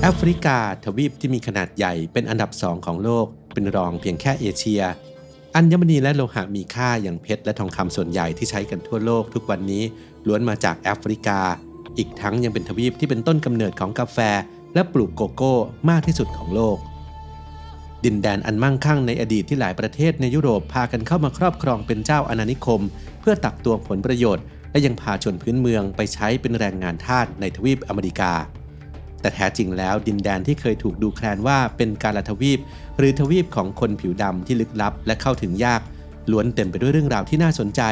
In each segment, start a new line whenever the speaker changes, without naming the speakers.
แอฟริกาทวีปที่มีขนาดใหญ่เป็นอันดับสองของโลก เป็นรองเพียงแค่เอเชีย อัญมณีและโลหะมีค่าอย่างเพชรและทองคำส่วนใหญ่ที่ใช้กันทั่วโลกทุกวันนี้ล้วนมาจากแอฟริกา อีกทั้งยังเป็นทวีปที่เป็นต้นกำเนิดของกาแฟ และปลูกโกโก้มากที่สุดของโลก ดินแดนอันมั่งคั่งในอดีตที่หลายประเทศในยุโรปพากันเข้ามาครอบครองเป็นเจ้าอาณานิคม เพื่อตักตวงผลประโยชน์ และยังพาชนพื้นเมืองไปใช้เป็นแรงงานทาสในทวีปอเมริกา แต่แท้จริงแล้วดินแดนที่เคยถูกดูแคลนว่าเป็นการละทวีป หรือทวีปของคนผิวดำที่ลึกลับ และเข้าถึงยากล้วนเต็มไปด้วยเรื่องราวที่น่าสนใจ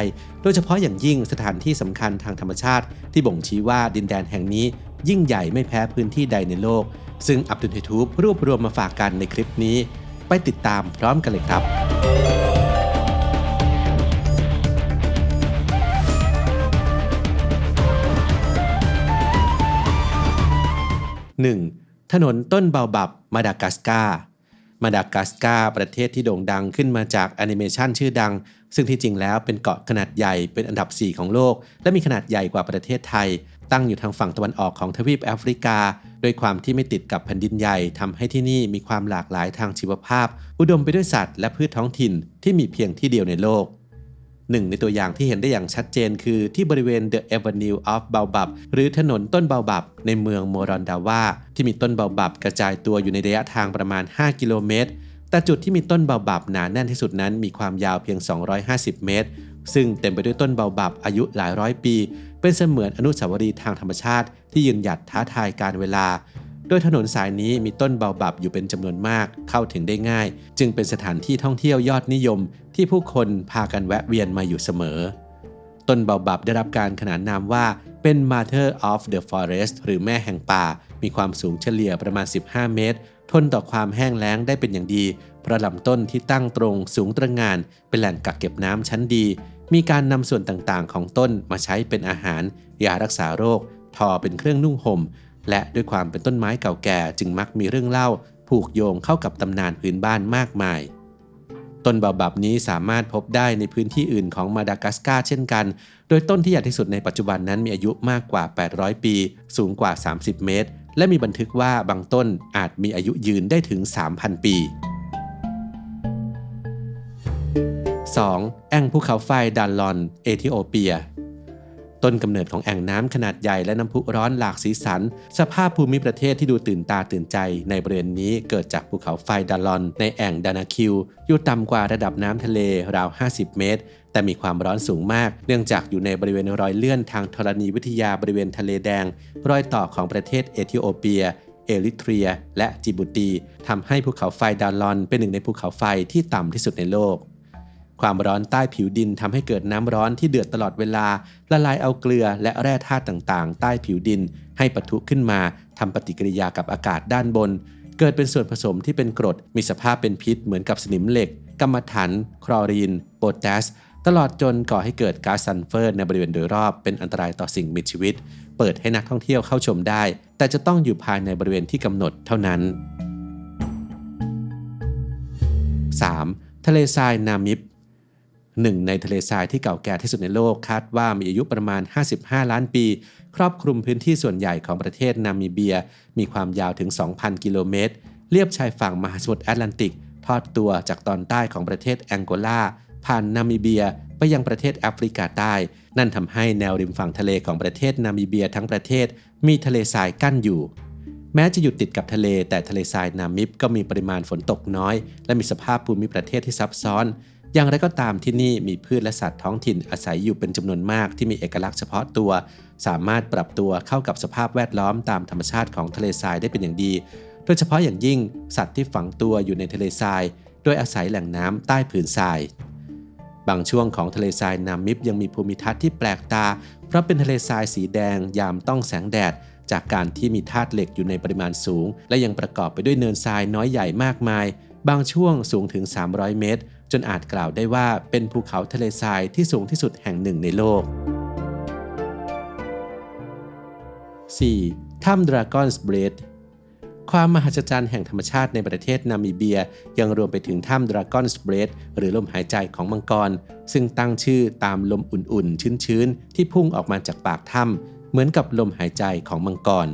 โดยเฉพาะอย่างยิ่งสถานที่สำคัญทางธรรมชาติ ที่บ่งชี้ว่าดินแดนแห่งนี้ ยิ่งใหญ่ไม่แพ้พื้นที่ใดในโลก ซึ่งอับดุลเฮทูบรวบรวมมาฝากกันในคลิปนี้ ไปติดตามพร้อมกันเลยครับ 1. ถนนต้นเบาบับมาดากัสกามาดากัสกาประเทศที่โด่งดังขึ้นมาจากแอนิเมชันชื่อดัง ซึ่งที่จริงแล้วเป็นเกาะขนาดใหญ่เป็นอันดับ 4 ของโลก และมีขนาดใหญ่กว่าประเทศไทย ตั้งอยู่ทางฝั่งตะวันออกของทวีปแอฟริกา โดยความที่ไม่ติดกับแผ่นดินใหญ่ทำให้ที่นี่มีความหลากหลายทางชีวภาพ อุดมไปด้วยสัตว์และพืชท้องถิ่นที่มีเพียงที่เดียวในโลก หนึ่งในตัวอย่างที่เห็นได้อย่างชัดเจนคือที่บริเวณ The Avenue of Baobab หรือถนนต้นเบาบับในเมืองโมรอนดาวาที่มีต้นเบาบับกระจายตัวอยู่ในระยะทางประมาณ 5 กิโลเมตร แต่จุดที่มีต้นเบาบับหนาแน่นที่สุดนั้นมีความยาวเพียง 250 เมตร ซึ่งเต็มไปด้วยต้นเบาบับอายุหลายร้อยปี เป็นเสมือนอนุสาวรีย์ทางธรรมชาติที่ยืนหยัดท้าทายการเวลา โดยถนนสายนี้มีต้นเบาบับอยู่เป็นจำนวนมากเข้าถึงได้ง่าย จึงเป็นสถานที่ท่องเที่ยวยอดนิยม ที่ผู้คนพากันแวะเวียนมาอยู่เสมอ ต้นเบาบับได้รับการขนานนามว่าเป็น Mother of the Forest หรือแม่แห่งป่า มีความสูงเฉลี่ยประมาณ 15 เมตร ทนต่อความแห้งแล้งได้เป็นอย่างดี เพราะลำต้นที่ตั้งตรงสูงตระงาน เป็นแหล่งกักเก็บน้ำชั้นดี มีการนำส่วนต่างๆ ของต้นมาใช้เป็นอาหาร ยารักษาโรค ทอเป็นเครื่องนุ่งห่ม และด้วยความเป็นต้นไม้เก่าแก่จึงมักมีเรื่องเล่า ผูกโยงเข้ากับตำนานพื้นบ้านมากมาย ต้นบาบับนี้สามารถพบได้ในพื้นที่อื่นของมาดากัสการ์เช่นกัน โดยต้นที่ใหญ่ที่สุดในปัจจุบันนั้นมีอายุมากกว่า 800 ปี สูงกว่า 30 เมตร และมีบันทึกว่าบางต้นอาจมีอายุยืนได้ถึง 3,000 ปี 2. แอ่งภูเขาไฟดันลอน เอธิโอเปีย ต้นกำเนิดของแอ่งน้ำขนาดใหญ่และน้ำพุร้อนหลากสีสัน สภาพภูมิประเทศที่ดูตื่นตาตื่นใจ ในบริเวณนี้เกิดจากภูเขาไฟดาลอน ในแอ่งดานาคิว อยู่ต่ำกว่าระดับน้ำทะเลราว 50 เมตร แต่มีความร้อนสูงมาก เนื่องจากอยู่ในบริเวณรอยเลื่อนทางธรณีวิทยาบริเวณทะเลแดง รอยต่อของประเทศเอธิโอเปียเอริเทรีย และจิบูตีทำให้ภูเขาไฟดาลอน เป็นหนึ่งในภูเขาไฟที่ต่ำที่สุดในโลก ความร้อนใต้ผิวดินทำให้เกิดน้ำร้อนที่เดือดตลอดเวลา ละลายเอาเกลือและแร่ธาตุต่างๆ ใต้ผิวดิน ให้ปะทุขึ้นมาทำปฏิกิริยากับอากาศด้านบน เกิดเป็นส่วนผสมที่เป็นกรด มีสภาพเป็นพิษเหมือนกับสนิมเหล็กกัมมันถัน คลอรีน โพแทส ตลอดจนก่อให้เกิดก๊าซซัลเฟอร์ในบริเวณโดยรอบเป็นอันตรายต่อสิ่งมีชีวิต เปิดให้นักท่องเที่ยวเข้าชมได้ แต่จะต้องอยู่ภายในบริเวณที่กำหนดเท่านั้น 3. ทะเลทรายนามิบ หนึ่งในทะเลทรายที่เก่าแก่ที่สุดในโลกคาดว่ามีอายุประมาณ 55 ล้านปี ครอบคลุมพื้นที่ส่วนใหญ่ของประเทศนามิเบีย มีความยาวถึง 2,000 กิโลเมตร เลียบชายฝั่งมหาสมุทรแอตแลนติก ทอดตัวจากตอนใต้ของประเทศแองโกลา ผ่านนามิเบียไปยังประเทศแอฟริกาใต้ นั่นทำให้แนวริมฝั่งทะเลของประเทศนามิเบียทั้งประเทศ มีทะเลทรายกั้นอยู่แม้จะอยู่ติดกับทะเลแต่ทะเลทรายนามิบก็มีปริมาณฝนตกน้อย และมีสภาพภูมิประเทศที่ซับซ้อน อย่างไรก็ตามที่นี่มีพืชและสัตว์ท้องถิ่นอาศัยอยู่เป็นจำนวนมากที่มีเอกลักษณ์เฉพาะตัว สามารถปรับตัวเข้ากับสภาพแวดล้อมตามธรรมชาติของทะเลทรายได้เป็นอย่างดี โดยเฉพาะอย่างยิ่งสัตว์ที่ฝังตัวอยู่ในทะเลทราย โดยอาศัยแหล่งน้ำใต้ผืนทราย บางช่วงของทะเลทรายนามิบยังมีภูมิทัศน์ที่แปลกตา เพราะเป็นทะเลทรายสีแดงยามต้องแสงแดด จากการที่มีธาตุเหล็กอยู่ในปริมาณสูง และยังประกอบไปด้วยเนินทรายน้อยใหญ่มากมาย บางช่วงสูงถึง 300 เมตร จนอาจกล่าวได้ว่าเป็นภูเขาทะเลทรายที่สูงที่สุดแห่งหนึ่งในโลก 4. ถ้ำดราก้อนสเบรดความมหัศจรรย์แห่งธรรมชาติในประเทศนามิเบีย ยังรวมไปถึงถ้ำดราก้อนสเบรดหรือลมหายใจของมังกร ซึ่งตั้งชื่อตามลมอุ่นๆ ชื้นๆ ที่พุ่งออกมาจากปากถ้ำเหมือนกับลมหายใจของมังกร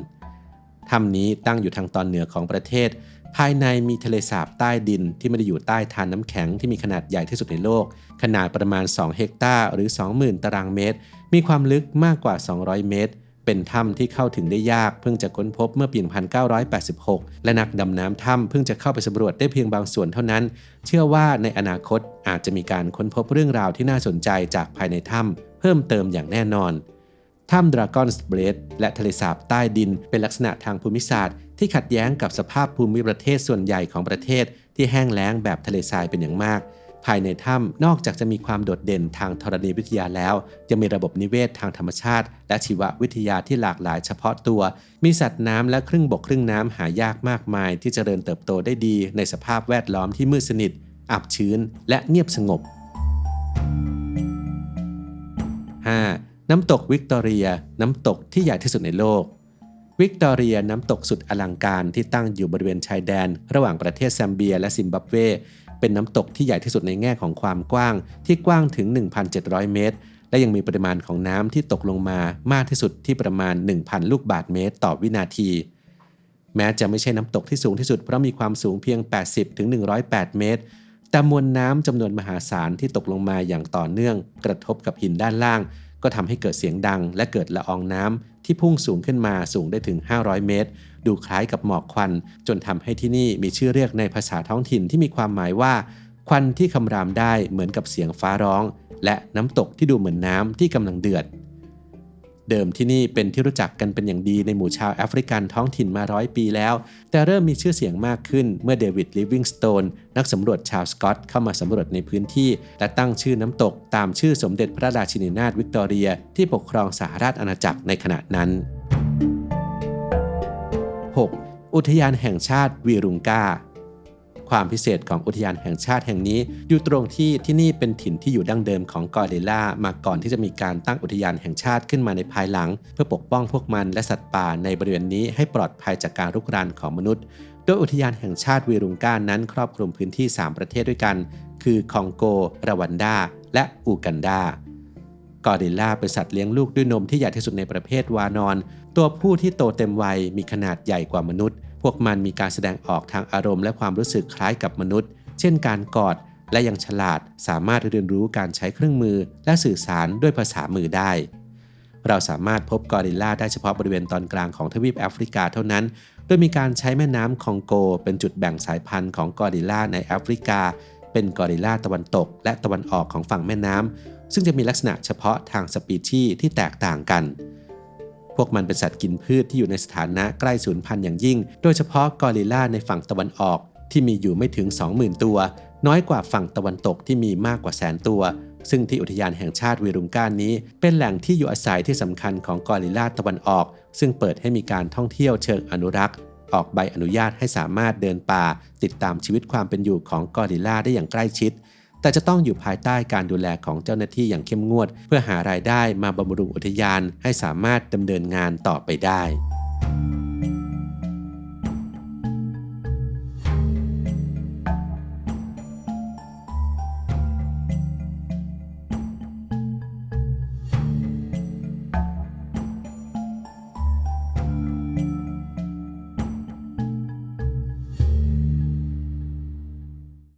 ถ้ำนี้ตั้งอยู่ทางตอนเหนือของประเทศ ภายในมีทะเลสาบใต้ดินที่ไม่ได้อยู่ใต้ทานน้ำแข็งที่มีขนาดใหญ่ที่สุดในโลก ขนาดประมาณ 2 เฮกตาร์หรือ 20,000 ตารางเมตร มีความลึกมากกว่า 200 เมตร เป็นถ้ำที่เข้าถึงได้ยาก เพิ่งจะค้นพบเมื่อปี 1986 และนักดำน้ำถ้ำเพิ่งจะเข้าไปสำรวจได้เพียงบางส่วนเท่านั้น เชื่อว่าในอนาคตอาจจะมีการค้นพบเรื่องราวที่น่าสนใจจากภายในถ้ำเพิ่มเติมอย่างแน่นอน ถ้ำดราก้อนสเบรดและทะเลสาบใต้ดินเป็นลักษณะทางภูมิศาสตร์ ที่ขัดแย้งกับสภาพภูมิประเทศส่วนใหญ่ของประเทศ ที่แห้งแล้งแบบทะเลทรายเป็นอย่างมาก ภายในถ้ำนอกจากจะมีความโดดเด่นทางธรณีวิทยาแล้วยังมีระบบนิเวศทางธรรมชาติ และชีววิทยาที่หลากหลายเฉพาะตัว มีสัตว์น้ำและครึ่งบกครึ่งน้ำหายากมากมาย ที่จเจริญเติบโตได้ดี ในสภาพแวดล้อมที่มืดสนิท อับชื้น และเงียบสงบ 5. น้ำตกวิกตอเรีย น้ำตกที่ใหญ่ที่สุดในโลก วิกตอเรียน้ำตกสุดอลังการที่ตั้งอยู่บริเวณชายแดน ระหว่างประเทศแซมเบีย และซิมบับเว เป็นน้ำตกที่ใหญ่ที่สุดในแง่ของความกว้าง ที่กว้างถึง 1,700 เมตร และยังมีปริมาณของน้ำที่ตกลงมามากที่สุดที่ประมาณ 1,000 ลูกบาศก์เมตร ต่อวินาที แม้จะไม่ใช่น้ำตกที่สูงที่สุดเพราะมีความสูงเพียง 80-108 เมตรแต่มวลน้ำจำนวนมหาศาลที่ตกลงมาอย่างต่อเนื่อง กระทบกับหินด้านล่าง ก็ทำให้เกิดเสียงดัง และเกิดละอองน้ำที่พุ่งสูงขึ้นมาสูงได้ถึง 500 เมตร ดูคล้ายกับหมอกควัน จนทำให้ที่นี่มีชื่อเรียกในภาษาท้องถิ่นที่มีความหมายว่า ควันที่คำรามได้เหมือนกับเสียงฟ้าร้อง และน้ำตกที่ดูเหมือนน้ำที่กำลังเดือด เดิมที่นี่เป็นที่รู้จักกันเป็นอย่างดีในหมู่ชาวแอฟริกันท้องถิ่นมาร้อยปีแล้ว แต่เริ่มมีชื่อเสียงมากขึ้นเมื่อเดวิดลิฟวิงสโตนนักสำรวจชาวสกอตเข้ามาสำรวจในพื้นที่ และตั้งชื่อน้ำตกตามชื่อสมเด็จพระราชินีนาถวิกตอเรีย ที่ปกครองสหราชอาณาจักรในขณะนั้น 6. อุทยานแห่งชาติวีรุงกา ความพิเศษของอุทยานแห่งชาติแห่งนี้ อยู่ตรงที่ที่นี่เป็นถิ่นที่อยู่ดั้งเดิมของกอริลลามาก่อนที่จะมีการตั้งอุทยานแห่งชาติขึ้นมาในภายหลัง เพื่อปกป้องพวกมันและสัตว์ป่าในบริเวณนี้ให้ปลอดภัยจากการรุกรานของมนุษย์ โดยอุทยานแห่งชาติวีรุงกานั้นครอบคลุมพื้นที่ 3 ประเทศด้วยกัน คือคองโกรวันดา และอูกันดากอริลลาเป็นสัตว์เลี้ยงลูกด้วยนมที่ใหญ่ที่สุดในประเภทวานอน ตัวผู้ที่โตเต็มวัยมีขนาดใหญ่กว่ามนุษย์ พวกมันมีการแสดงออกทางอารมณ์และความรู้สึกคล้ายกับมนุษย์ เช่นการกอด และยังฉลาดสามารถเรียนรู้การใช้เครื่องมือ และสื่อสารด้วยภาษามือได้ เราสามารถพบกอริลลาได้เฉพาะบริเวณตอนกลางของทวีปแอฟริกาเท่านั้น โดยมีการใช้แม่น้ำคองโก เป็นจุดแบ่งสายพันธุ์ของกอริลลาในแอฟริกา เป็นกอริลลาตะวันตก และตะวันออกของฝั่งแม่น้ำซึ่งจะมีลักษณะเฉพาะทางสปีชีส์ที่แตกต่างกัน พวกมันเป็นสัตว์กินพืชที่อยู่ในสถานะใกล้สูญพันธุ์อย่างยิ่ง โดยเฉพาะกอริลลาในฝั่งตะวันออกที่มีอยู่ไม่ถึง 20,000 ตัว น้อยกว่าฝั่งตะวันตกที่มีมากกว่าแสนตัว ซึ่งที่อุทยานแห่งชาติวีรุงกานี้ เป็นแหล่งที่อยู่อาศัยที่สำคัญของกอริลลาตะวันออก ซึ่งเปิดให้มีการท่องเที่ยวเชิงอนุรักษ์ ออกใบอนุญาตให้สามารถเดินป่า ติดตามชีวิตความเป็นอยู่ของกอริลลาได้อย่างใกล้ชิด แต่จะต้องอยู่ภายใต้การดูแลของเจ้าหน้าที่อย่างเข้มงวด เพื่อหารายได้มาบำรุงอุทยานให้สามารถดำเนินงานต่อไปได้